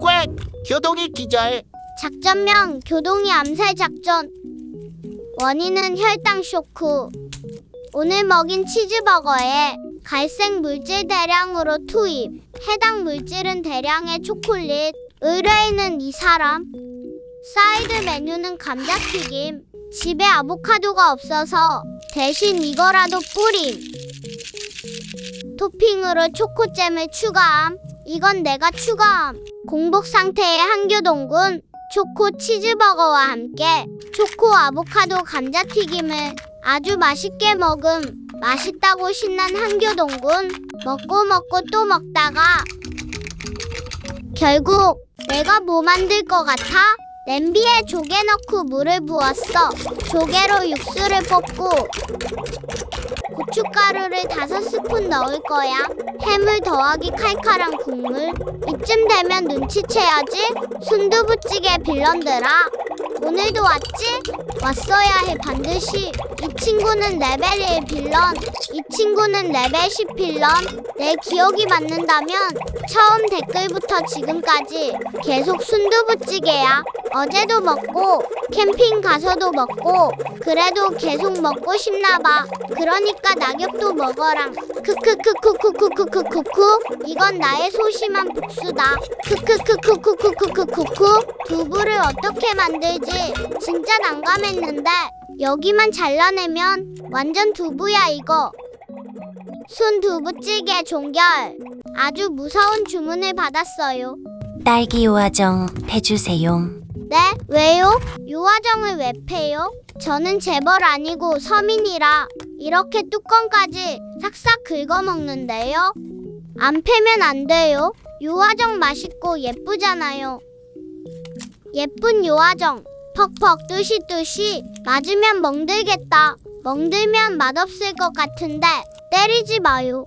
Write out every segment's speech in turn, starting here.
꽥! 교동이 기절. 작전명 교동이 암살 작전. 원인은 혈당 쇼크. 오늘 먹인 치즈버거에 갈색 물질 대량으로 투입. 해당 물질은 대량의 초콜릿. 의뢰인은 이 사람. 사이드 메뉴는 감자튀김. 집에 아보카도가 없어서 대신 이거라도 뿌림. 토핑으로 초코잼을 추가함. 이건 내가 추가함. 공복 상태의 한교동군 초코 치즈버거와 함께 초코 아보카도 감자튀김을 아주 맛있게 먹음. 맛있다고 신난 한교동군 먹고 먹고 또 먹다가 결국 내가 뭐 만들 것 같아? 냄비에 조개 넣고 물을 부었어. 조개로 육수를 뽑고 고춧가루를 다섯 스푼 넣을 거야. 해물 더하기 칼칼한 국물. 이쯤 되면 눈치채야지. 순두부찌개 빌런들아. 오늘도 왔지? 왔어야 해 반드시. 이 친구는 레벨 1 빌런. 이 친구는 레벨 10 빌런. 내 기억이 맞는다면 처음 댓글부터 지금까지 계속 순두부찌개야. 어제도 먹고 캠핑 가서도 먹고 그래도 계속 먹고 싶나 봐. 그러니까 낙엽도 먹어랑. 크크크크크크크크크크. 이건 나의 소심한 복수다. 크크크크크크크크크크. 두부를 어떻게 만들지? 진짜 난감했는데 여기만 잘라내면 완전 두부야 이거. 순두부찌개 종결. 아주 무서운 주문을 받았어요. 딸기 요아정 해주세요. 네? 왜요? 유화정을 왜 패요? 저는 재벌 아니고 서민이라 이렇게 뚜껑까지 싹싹 긁어먹는데요. 안 패면 안 돼요. 유화정 맛있고 예쁘잖아요. 예쁜 유화정. 퍽퍽 뚜시뚜시 맞으면 멍들겠다. 멍들면 맛없을 것 같은데 때리지 마요.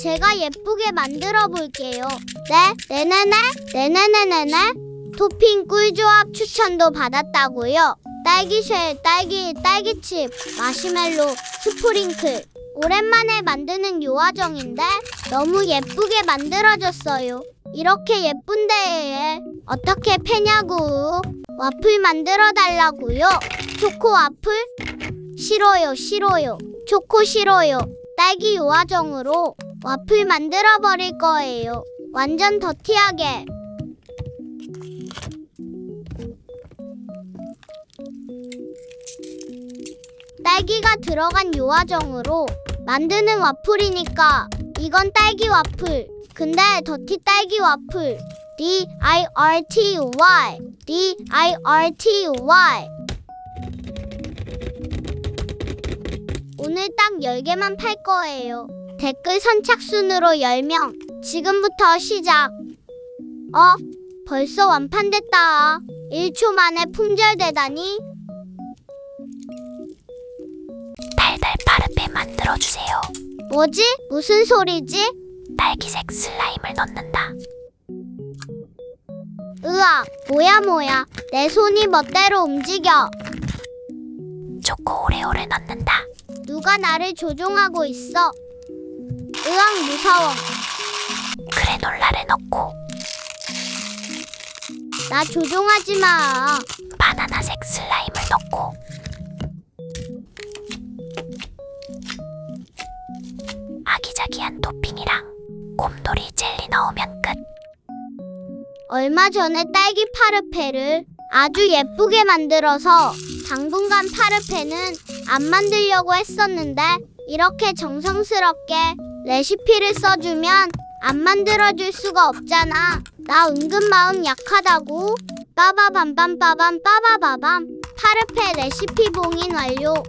제가 예쁘게 만들어 볼게요. 네? 네네네? 네네네네네? 토핑 꿀조합 추천도 받았다고요. 딸기쉘, 딸기, 딸기칩, 마시멜로, 스프링클. 오랜만에 만드는 요아정인데 너무 예쁘게 만들어졌어요. 이렇게 예쁜데 어떻게 패냐고. 와플 만들어 달라고요. 초코 와플? 싫어요, 싫어요. 초코 싫어요. 딸기 요아정으로 와플 만들어 버릴 거예요. 완전 더티하게. 딸기가 들어간 요아정으로 만드는 와플이니까 이건 딸기 와플. 근데 더티 딸기 와플. D I R T Y D I R T Y 오늘 딱 10개만 팔 거예요. 댓글 선착순으로 10명. 지금부터 시작. 어? 벌써 완판됐다. 1초 만에 품절되다니? 들어주세요. 뭐지? 무슨 소리지? 딸기색 슬라임을 넣는다. 으악, 뭐야 뭐야. 내 손이 멋대로 움직여. 초코 오레오를 넣는다. 누가 나를 조종하고 있어? 으악, 무서워. 그래놀라를 넣고 나 조종하지 마. 바나나색 슬라임을 넣고 얼마 전에 딸기 파르페를 아주 예쁘게 만들어서 당분간 파르페는 안 만들려고 했었는데 이렇게 정성스럽게 레시피를 써주면 안 만들어줄 수가 없잖아. 나 은근 마음 약하다고. 빠바밤밤빠밤 빠바바밤 파르페 레시피 봉인 완료.